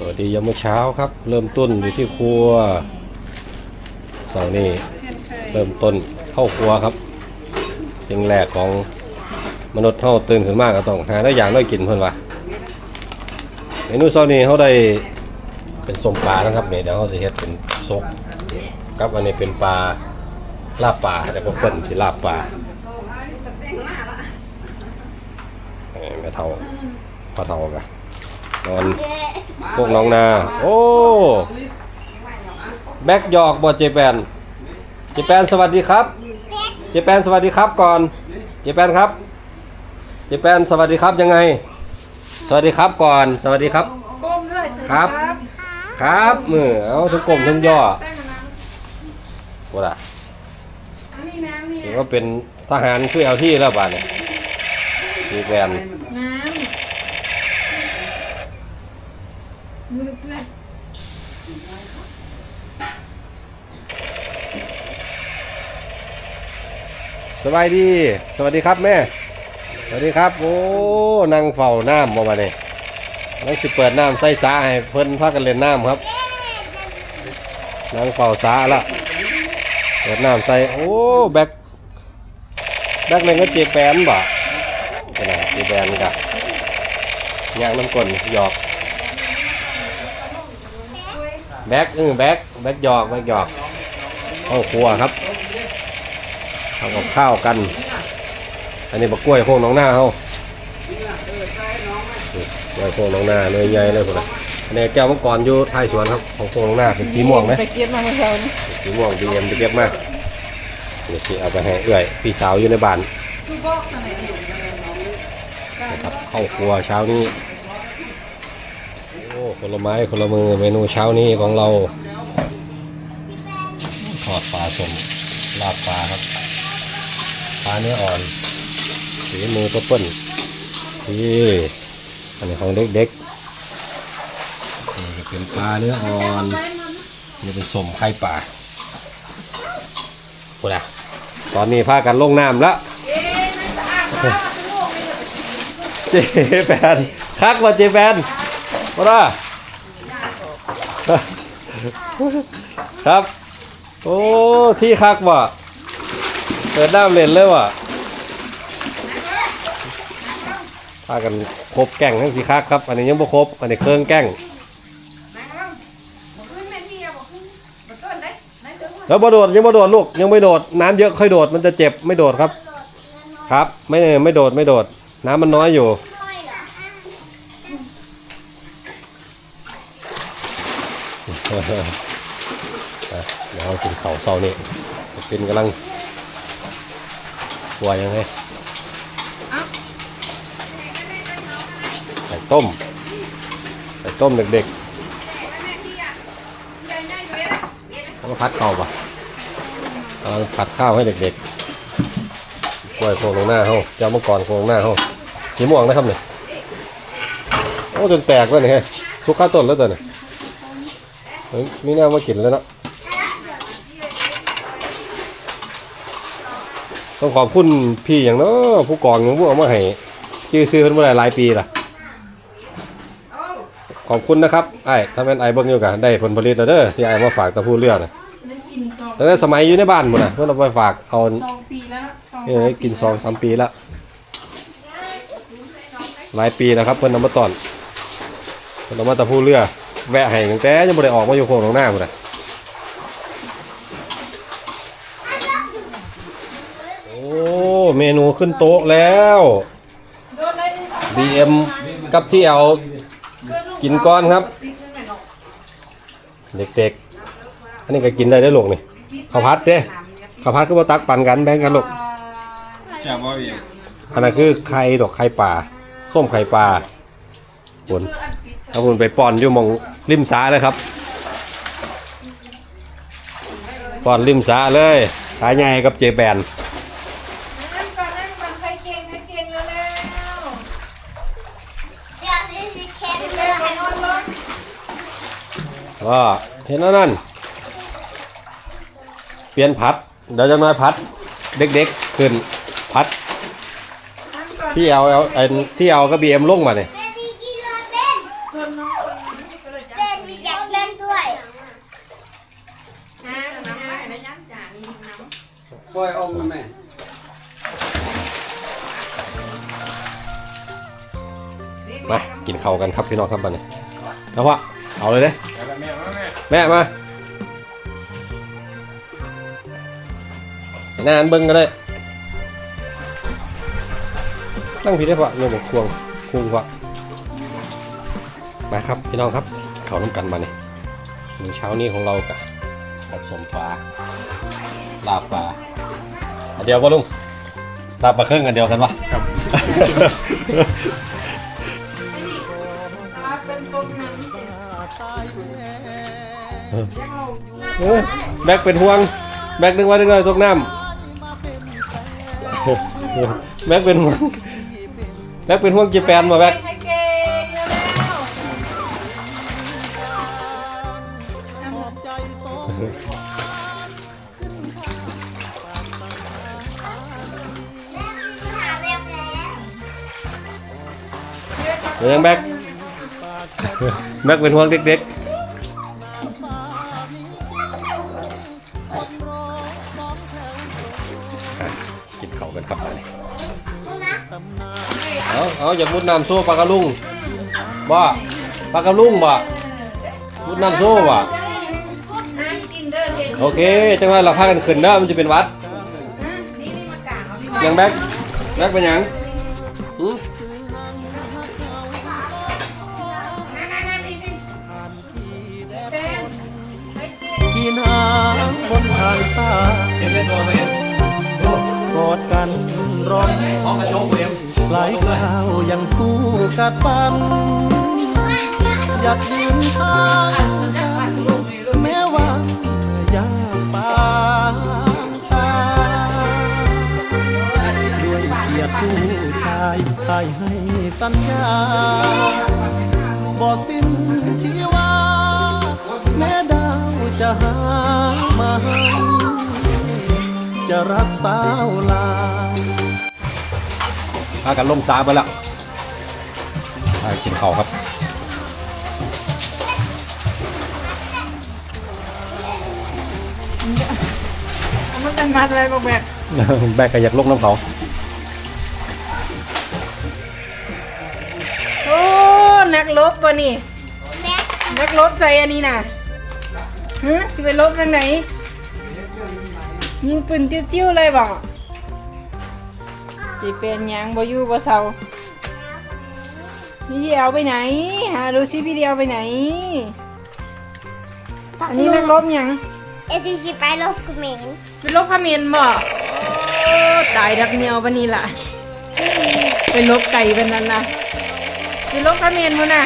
สวัสดียามมื้อเช้าครับ เริ่มต้นอยู่ที่ครัวสองนี่เริ่มต้นเข้าครัวครับ สิ่งแรกของมนุษย์เฮาตื่นขึ้นมากก็ต้องหาได้อย่างได้กินเพิ่อนว่าเมนูเช้านี้เขาได้เป็นสมปลานะครับเนี่ยเดี๋ยวเขาจะเฮ็ดเป็นซกครับอันนี้เป็นปลาลาบปลาแต่ก็เปิ้นที่ลาบปลาเอ้ยแม่เฒ่าพ่อเฒ่ากะ นอนพวกน้องนา โอ้แบ็กหยอกบ่เจแปนเจแปนสวัสดีครับ เจแปนสวัสดีครับก่อน เจแปนครับ เจแปนสวัสดีครับยังไง สวัสดีครับก่อน สวัสดีครับ ก้มด้วยครับ ครับมือเอาทั้งกลมทั้งย่อแต้มน้ว่าล่ะำอันนี้น้ำนี่ถือว่าเป็นทหารคือเอาที่แล้วบ้านเนี่ยเจแปนน้ำมื อเพื่อนสบายดี สวัสดีครับแม่ สวัสดีครับ โอ้นั่งเฝ้าน้ำมาบ้านเนี่ยนั่งสิเปิดน้ำใส่สาให้เพิ่นพากันเล่นน้ำครับนั่งเฝ้าสาละเปิดน้ำใส่ โอ้ แบกแบกเลยก็เจแปนบ่เป็นไงเจแปนกะย่างน้ำกลนหยอก แบกเออแบกแบกหยอกแบกหยอกเข้าครัวครับทำกับข้าวกัน อันนี้บักกล้วยโค้งน้องหน้าเขากล้วยโค้งน้องหน้าเนยใหญ่เลยพวกนั้นอันนี้แก้วมังกรอยู่ท้ายสวนครับของโค้งน้องหน้าเป็นสีม่วงไหมไปเก็บมาเมื่อเช้านี้สีม่วงดีเอ็มไปเก็บมาเดี๋ยวสิเอาไปให้เอื้อยพี่สาวอยู่ในบ้านชูบอกสมัยนี้นะครับเข้าครัวเช้านี้โอ้ คนละไม้คนละมือเมนูเช้านี้ของเราทอดปลาสมลาบปลาครับปลาเนื้ออ่อนสีมือตัวเปิ้ลนี่อันนี้ของเด็กๆนี่จะเป็นปลาเนื้ออ่อนนี่เป็นสมไข่ปลาพูดนะตอนนี้พากันลงน้ำแล้วเอ๊ะไม่สะอาดมากโลกไม่เลยเจแปนคักว่าเจแปนมา ครับ โอ้ ที่คักว่ะเปิดน้ำเล่นเลยว่ะพากันครบแก่งทั้งสีคักครับ อันนี้ยังบ่ครบ อันนี้เครื่องแก่งแล้วบ่โดดยังบ่โดดลูกยังไม่โดด น้ำเยอะค่อยโดดมันจะเจ็บไม่โดดครับ ครับ ไม่ไม่โดดไม่โดด น้ำมันน้อยอยู่ อะ เดี๋ยวเรากินเข้าวเช้านี่เป็นกำลังวายยังไงไข่ต้มไข่ต้มเด็กๆแล้วก็พัดข้าวปะเอาผัดข้าวให้เด็กๆกล้วยโคงลงหน้าเขาเจ้ามังกรโคงลงหน้าเขาสีม่วงนะครับเนี่ยโอ้จนแตกแล้วเนี่ยสุกข้าวต้นแล้วตัวเนี่ย เฮ้ยมีแนวมากินแล้วเนาะต้องขอบคุณพี่อย่างเนาะผู้กองอย่างผู้เอามาให้ชื่อซื้อขึ้นมาหลายปีล่ะ ขอบคุณนะครับไอ้ถ้าแม่นไอ้เบิ้งอยู่กันได้ผลผลิตแล้วเด้อที่ไอ้มาฝากตะพูเรือนะนั่นกินซองตั้งแต่สมัยอยู่ในบ้านหมดนะเพื่อนเอาไปฝากเอาซองปีแล้วนะซองเออกินสองสามปีละหลายปีแล้วครับเพื่อนเอามาตอนเพื่อนเอามาตะพูเรือ แวะให้ตั้งแต่ยังไม่ได้ออกมาอยู่โค้งตรงหน้าหมดเลยโอ้เมนูขึ้นโต๊ะแล้วโดนได้ดิ BM กับที่เอากินก้อนครับ เด็กๆ อันนี้ก็กินได้ได้อลูกนี่ข้าวพัดเด้ข้าวพัดก็มาตักปั่นกันแบ่งกันลูกแซ่บบ่พี่อันนั้นคือไข่ดอกไข่ปลาส้มไข่ปลาบน เอาบุญไปป้อนอยู่หมองริมสาเลยครับป้อนริมสาเลยขายใหญ่กับเจแปนนั่นก่อนนั่นก่อนใครเก่งใครเก่งแล้วแล้วเดี๋ยวนี้สิแค่เด็กเลืๆอกไปนอนรถก็เห็นแล้วนั่น เปลี่ยนพัด เดี๋ยวจะน้อยพัด เด็กๆขึ้นพัด นั่นก่อนที่เอาเอาไอ้ที่เอาก็บีเอ็มลงมาเนี่ย มากินข้าวกันครับพี่น้องครับบัดนี้แล้วพ่อเอาเลยเด้แม่มาแม่มาให้หนานเบิ้งกันเลยตั้งผิดได้ปะโยมบอกควงควงปะมาครับพี่น้องครับเขาน้ำกันมาเนี่ยมื้อเช้านี้ของเรากับกับสมปลาลาปลาอันเดียวปะลุงลาปลาเครื่องกันเดียวกันปะครับ เออแบกเป็นห่วง แบกนึกว่านึกว่าตกน้ำแบกเป็นห่วงแบกเป็นห่วงจีแปนมาแบกเดี๋ยวยังแบกแบกเป็นห่วงเด็กๆ เขาวกันครับอันนี้เอาเอาอย่ามุดน้ำโซ่ปลากระลุงบ่ปลากระลุงบ่มุดน้ำโซ่บ่ให้กินเด้อเด็กโอเค จังหว่าเราพากันขึ้นเด้อมันจะเป็นวัดยังแบกแบกเป็นยังหืมเป็นให้เก่งกินน้ำบนทางสา กันร้องห้องกระจกเอ็มไหลข้าวยังสู้กัดฟัน อยากยืนทางแม้ว่ายากปานตาด้วยเกียรติผู้ชายใครให้สัญญาบ่สิ้นชีวาแม้ดาวจะหามาให้จะรักสาวลา พากันลงสาไปแล้วไปกินข้าวครับเอามันเป็นมัดอะไรบอกแบบแบกก็อยากลงน้ำเขาโอ้นักลบป่ะนี่แม่นักลบใส่อันนี้น่ะฮะจะไปลบทางไหนยิงปืนติ้วๆเลยบอก จะเป็นหยังบ่อยู่บ่เศร้าพี่เดียวไปไหนหาดูซิพี่เดียวไปไหน อันนี้นักลบหยังเอซีจีไปลบกเมนเป็นลบพาเมียนบ่โอ้ตายดักเหนียวปะนี่ล่ะไปลบไก่เป็นนั้นล่ะไปลบพาเมียนพุ่นน่ะ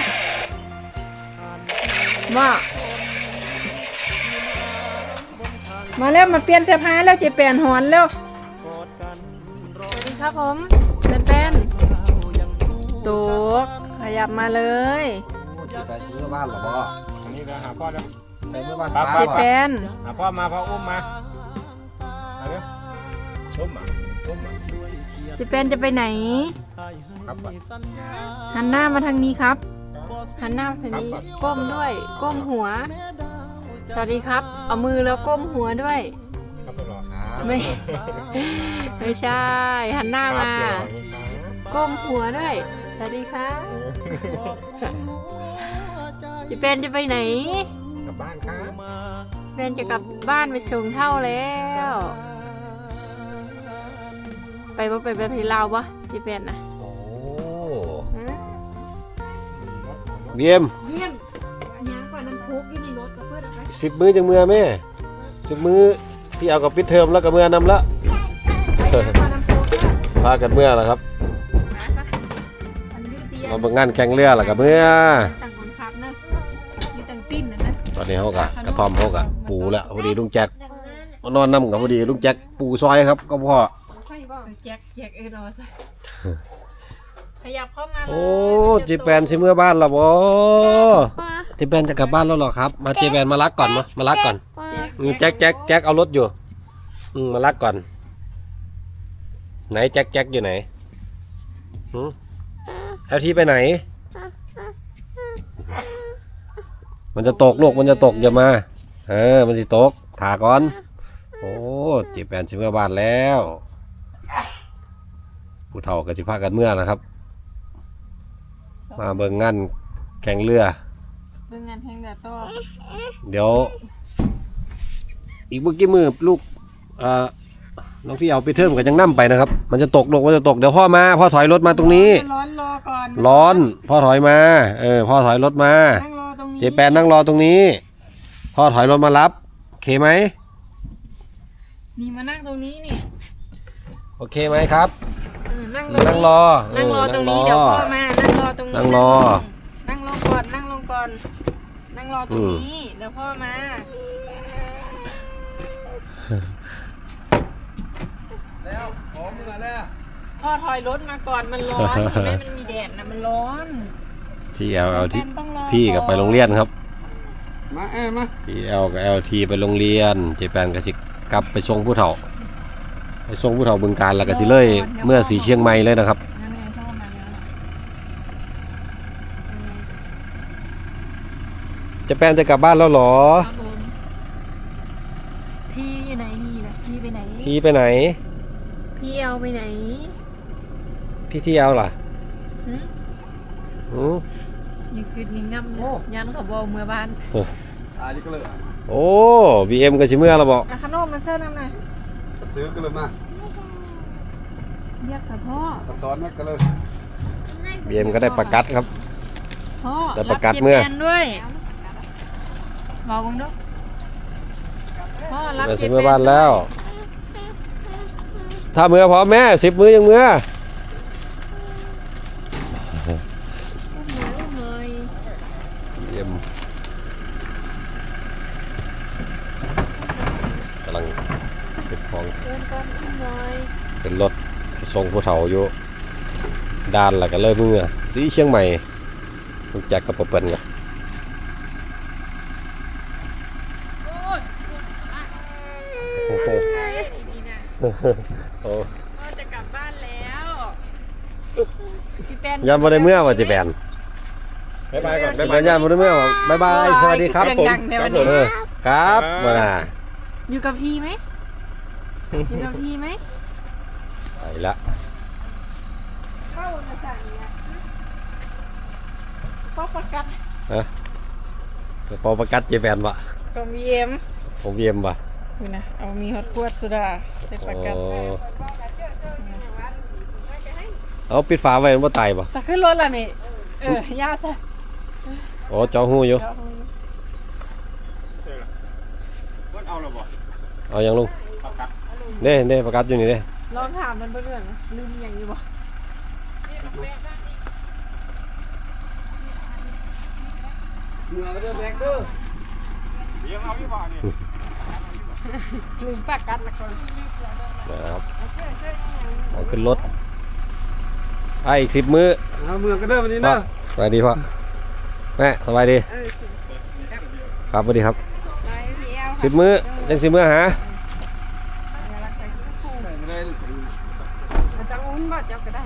ว่ามาแล้วมาเปลี่ยนเสื้อผ้าแล้วเจแปนหอนแล้วสวัสดี ครับผมเป็นแป้นตุกขยับมาเลยไปซื้อบ้านหรอพ่ออันนี้ก็หาพ่อแล้วไปเมื่อบ้านครับเจแปนหาพ่อมาพ่ออุ้มมาเอาเร็วอุ้มมาอุ้มมาเจแปนจะไปไหนครับก่อนหันหน้ามาทางนี้ครับหันหน้ามาทางนี้ก้มด้วย ก้มหัว สวัสดีครับ เอามือแล้วก้มหัวด้วยครับพ่อรอ ไม่ ไม่ใช่ หันหน้ามา ก้มหัวด้วย สวัสดีครับจะเป็นจะไปไหน กลับบ้านครับเป็นจะกลับบ้านไปชงเท่าแล้ว ไปบ่ไปประเทศลาวปะจะเป็นนะโอ้ฮะเบียมเยี่ยมอันนี้กว่าน้ำพุกอยู่ในรถกับเพื่อนเอาไปสิบมือจังเมือแม่สิบมือ ที่เอากับปิดเทอมแล้วกับเมือนำละไปกว่าน้ำพุกด้วยพากันเมื่อแล้วครับมาปะอันนี้เตียมาเบิ่งงานแข่งเรือแล้วกับเมื่อ ต่างคนขับนะมีต่างปิ้นนะนะตอนนี้เขากะกระท่อมเขากะปูแล้วพอดีลุงแจ็คมานอนนำกับพอดีลุงแจ็คปูซอยครับ ก็พ่อ ค่อยบอกแจ็คแจ็คเออรอซะ ขยับเข้ามาเลยโอ้เจแปนสิเมื่อบ้านและบ่เจแปนจะกลับบ้านแล้วเหรอครับ มาเจแปนมารักก่อนมามารักก่อนอืมแจ็คแจ็คแจ็คเอารถอยู่อืมมารักก่อน ไหนแจ็คแจ็คอยู่ไหนหืมเอาทีไปไหน มันจะตกลูกมันจะตกอย่ามา เออ มันจะตกถาก่อน โอ้เจ็บแปนชิมเมื่อบ้านแล้ว ผู้เฒ่ากับสิพากันเมื่อนะครับ มาเบิ่งงานแข่งเรือ เบิ่งงานแข่งเรือต่อเดี๋ยว อีกเมื่อกี้มือลูกเอ่อน้องพี่เอาไปเทิมกับยังนั่มไปนะครับ มันจะตกลงมันจะตกเดี๋ยวพ่อมาพ่อถอยรถมาตรงนี้ ร้อนรอก่อนร้อนพ่อถอยมา เออพ่อถอยรถมา นั่งรอตรงนี้เจแปนนั่งรอตรงนี้ พ่อถอยรถมารับโอเคไหมนี่มานั่งตรงนี้นี่ โอเคไหมครับ เออนั่งนั่งรอนั่งรอเออตรงนี้นั่งรอเดี๋ยวพ่อมานั่งรอตรงนี้นั่งรอ นั่งลงก่อนนั่งลงก่อน นั่งรอตรงอืมนี้เดี๋ยวพ่อมาแล้วหอมมาแล้วพ่อถอยรถมาก่อนมันร้อนเห็นไหมมันมีแดดนะมันร้อนที่เอลเอลที่แฟนต้องรอที่กับไปโรงเรียนครับมาแอมาที่เอลกับเอลทีไปโรงเรียนเจแปนกับสิกลับไปส่งผู้เฒ่า ไปส่งผู้เฒ่าบึงการแล้วก็สิเลย เมื่อสีเชียงใหม่เลยนะครับ นั่นไงพ่อมาแล้วน่ะยังไงเจแปนจะกลับบ้านแล้วเหรอ ครับผมพี่อยู่ไหนนี่นะพี่ไปไหน ทีไปไหน พี่เอาไปไหนพี่ที่เอลล่ะหึอืออยู่คืนนี้งับเลยยันเขาบอกเมื่อบ้านอาดิก็เลยโอ้บีเอ็มกับชิเมื่อเราบอกอะขนมมาเชิญน้ำหน่อยซื้อก็เลยมา เรียกค่ะพ่อสอนมาก็เลยบีเอ็มก็ได้ประกัดครับ พ่อได้ประกาศบเมื่อจ็ดแปนด้วยบอกผมดูพ่อรับได้เจ็ชิดเมื่อแปบ้านนแล้ว ถ้าเมื่อพร้อมแม่สิบมือยังเมื่อ อุ้มหน่อยอุ้มหน่อย บีเอ็มกำลังเป็นของ เดินก่อนอุ้มหน่อย เป็นรถ ทรงผู้เฒ่าอยู่ด้านแล้วก็เริ่มเมื่อสีเชียงใหม่ลูกแจ็คกับปะเปิ้ลกันโอ้ยโอ้โหไงดีๆนะโอ้พ่อจะกลับบ้านแล้วพี่แปนยามบ่ได้เมื่อว่าจะแบนบ๊ายบายก่อนบ๊ายบายยามบ่ได้เมื่อว่าบ๊ายบายสวัสดีครับเสียงผมดังแถวนี้เออครับมาน่ะอยู่กับพี่ไหมอยู่กับพี่ไหมไปละ เข้ามาสั่งเนี่ยพ่อประกัดฮะพอประกัดเจแปนวะกับวีเอ็มผมเยี่ยมวะนะเอามีฮอตขวดสุดาใส่ประกัดเอาปิดฝาไว้มันบ่ตายปะสักขึ้นรถละนี่ เออยาซะโอ้เจ้าหูอยู่เอาอาเลยบ่เอายังลุงเด้เด้ประกัดอยู่นี่เด้ลองถามมันเพื่อนลืมอย่างอยู่บ่ เมื่อเด้อแบกเด้อเลี้ยงเอาพี่บ่านี่ลืมประกัดละคนนะครับเอาขึ้นรถไอ้อีกสิบมื้อเอาเมื่อก็เด้อวันนี้พ่อเด้อสวัสดีพ่อแม่สบายดีเออครับสวัสดีครับไปที่เอลสิบมื้อยังสิบมื้อหามันต้องอุ้นบ่เจ้าก็ได้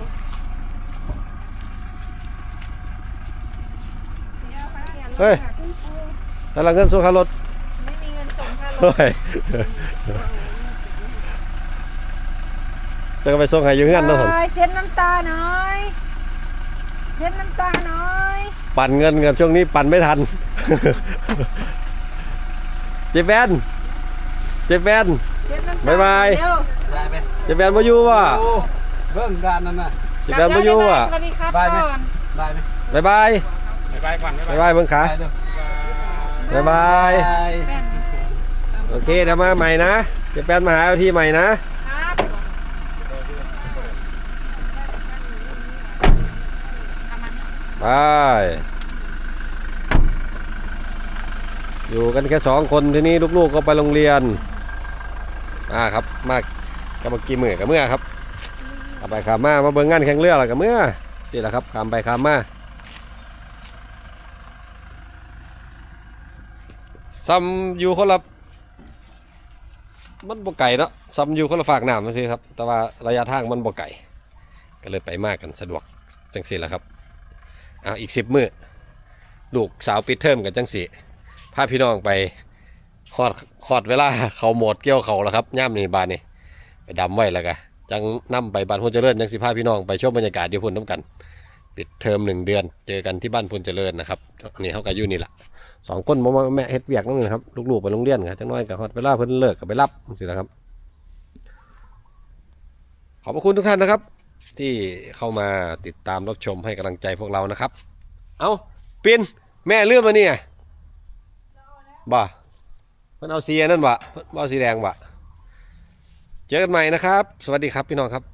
ที่อาไปรีน เฮ้ยกำลังเงินสู้ค่ารถไม่มีเงินส่งค่ารถเฮ้ยจะก็ไปส่งให้อยู่เงื่อนเนาะผมโอ้ยเช็ดน้ำตาหน่อยเช็ดน้ำตาหน่อยปั่นเงินกันช่วงนี้ปั่นไม่ทันเจแปนเจแปนเช็ดน้ำตาบ๊ายบายเร็วได้ไหมเจแปนมาอยู่ว่ะโอ้เบิ่งการนั่นน่ะเจแปนมาอยู่ว่ะสวัสดีครับบายไหมก่อน ได้ไหมบายบาย บ๊ายบายก่อนบ๊ายบายเบิ่งขาได้เด้อบายบายบายแป้นโอเคเดี๋ยวมาใหม่นะเจแป้นมาหาเอาที่ใหม่นะบไปอยู่กันแค่สองคนที่นี้ลูกๆก็ไปโรงเรียนอ่าครับมากกับเมื่อกี้มือกับเมื่อครับกลับไปขามมามาเบิ่งงานแข่งเรือแล้วกับเมื่อนี่แหละครับขามไปขามมา ซ้ำอยู่คนละมันบ่ไก่เนาะซ้ำอยู่คนละฝากน้ำมาสิครับ แต่ว่าระยะทางมันบ่ไก่ก็เลยไปมากกันสะดวกจังสิแหละครับเอาอีกสิบมือลูกสาวปิดเทอมกันจังสิพาพี่น้องไปฮอดฮอดเวลาเขาหมดเกี่ยวเขาแล้วครับย่ำนี่บานนี่ไปดำไว้แล้วกะจังนํไปบ้านพลเจริญจังสิพาพี่น้องไปชมบรรยากาศเดียวพุ่นน้ำกัน ปิดเทอมหนึ่งเดือน เจอกันที่บ้านพลเจริญนะครับนี่เขาก็อยู่นี่แหละ สองคนมาแม่เฮ็ดเวียกนั่นนะครับลูกๆไปโรงเรียนกันจังน้อยกับฮอดเวลาเพิ่นเลิกก็ไปรับสินะครับ ขอบพระคุณทุกท่านนะครับ ที่เข้ามาติดตามรับชมให้กำลังใจพวกเรานะครับ เอาปินแม่เลื่อมมาเนี่ยบ่เพิ่นเอาสีนั่นบ่เพิ่นบ่เอาสีแดงบ่เจอกันใหม่นะครับ สวัสดีครับพี่น้องครับ